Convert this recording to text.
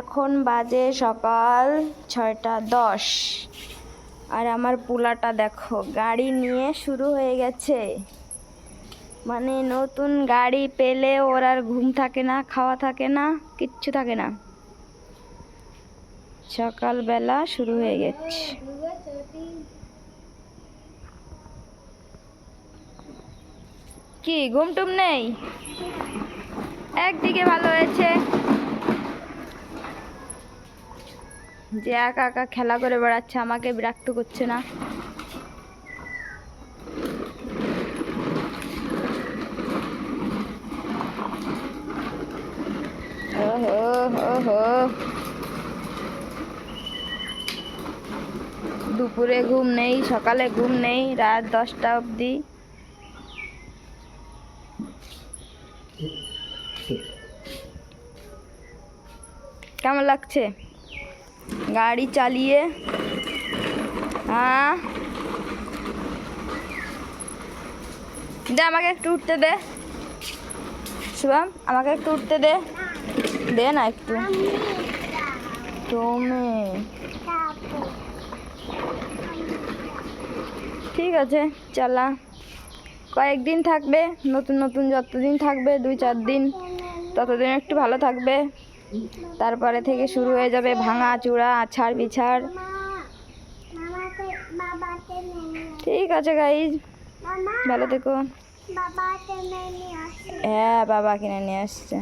এখন বাজে সকাল ছয়টা দশ। আর আমার পোলাটা দেখো, গাড়ি নিয়ে শুরু হয়ে গেছে। মানে নতুন গাড়ি পেলে ওর আর ঘুম থাকে না, খাওয়া থাকে না, কিচ্ছু থাকে না। সকালবেলা শুরু হয়ে গেছে। কি ঘুম টুম নেই? একদিকে ভালো হয়েছে। যে একা একা খেলা করে বেড়াচ্ছে, আমাকে বিরক্ত করছে না। দুপুরে ঘুম নেই, সকালে ঘুম নেই, রাত দশটা অবধি। কেমন লাগছে? গাড়ি চালিয়ে হ্যাঁ। দে, আমাকে একটু উঠতে দে। শুভম, আমাকে একটু উঠতে দে। দে না একটু। তুমি। ঠিক আছে, চালা। কয়েকদিন থাকবে, নতুন নতুন যতদিন থাকবে, দুই চার দিন, ততদিন একটু ভালো থাকবে। তারপরে থেকে শুরু হয়ে যাবে ভাঙা চূড়া আছাড় বিছাড়। ঠিক আছে গাই ভালো থেকো। হ্যাঁ বাবা কিনে নিয়ে আসছে।